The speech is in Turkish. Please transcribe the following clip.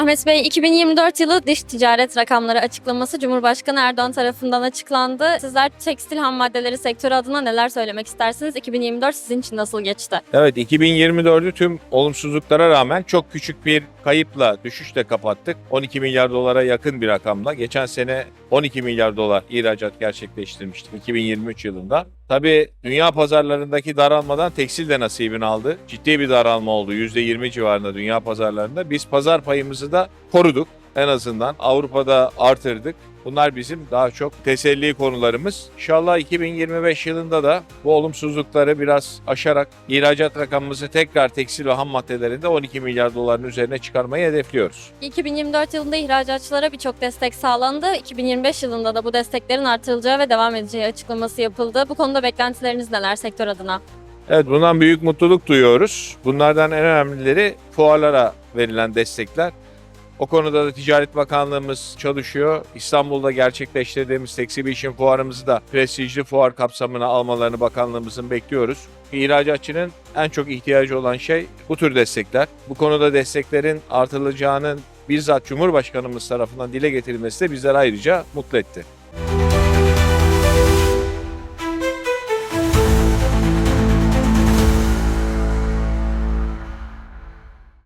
Ahmet Bey, 2024 yılı dış ticaret rakamları açıklaması Cumhurbaşkanı Erdoğan tarafından açıklandı. Sizler tekstil ham maddeleri sektörü adına neler söylemek istersiniz? 2024 sizin için nasıl geçti? Evet 2024'ü tüm olumsuzluklara rağmen çok küçük bir kayıpla, düşüşle kapattık. 12 milyar dolara yakın bir rakamla. Geçen sene 12 milyar dolar ihracat gerçekleştirmiştik 2023 yılında. Tabii dünya pazarlarındaki daralmadan tekstil de nasibini aldı. Ciddi bir daralma oldu. %20 civarında dünya pazarlarında. Biz pazar payımızı da koruduk. En azından Avrupa'da artırdık. Bunlar bizim daha çok teselli konularımız. İnşallah 2025 yılında da bu olumsuzlukları biraz aşarak ihracat rakamımızı tekrar tekstil ve ham maddelerinde 12 milyar doların üzerine çıkarmayı hedefliyoruz. 2024 yılında ihracatçılara birçok destek sağlandı. 2025 yılında da bu desteklerin artırılacağı ve devam edeceği açıklaması yapıldı. Bu konuda beklentileriniz neler sektör adına? Evet bundan büyük mutluluk duyuyoruz. Bunlardan en önemlileri fuarlara verilen destekler. O konuda da Ticaret Bakanlığımız çalışıyor. İstanbul'da gerçekleştirdiğimiz Exhibition fuarımızı da prestijli fuar kapsamına almalarını bakanlığımızın bekliyoruz. İhracatçının en çok ihtiyacı olan şey bu tür destekler. Bu konuda desteklerin artırılacağının bizzat Cumhurbaşkanımız tarafından dile getirilmesi de bizleri ayrıca mutlu etti.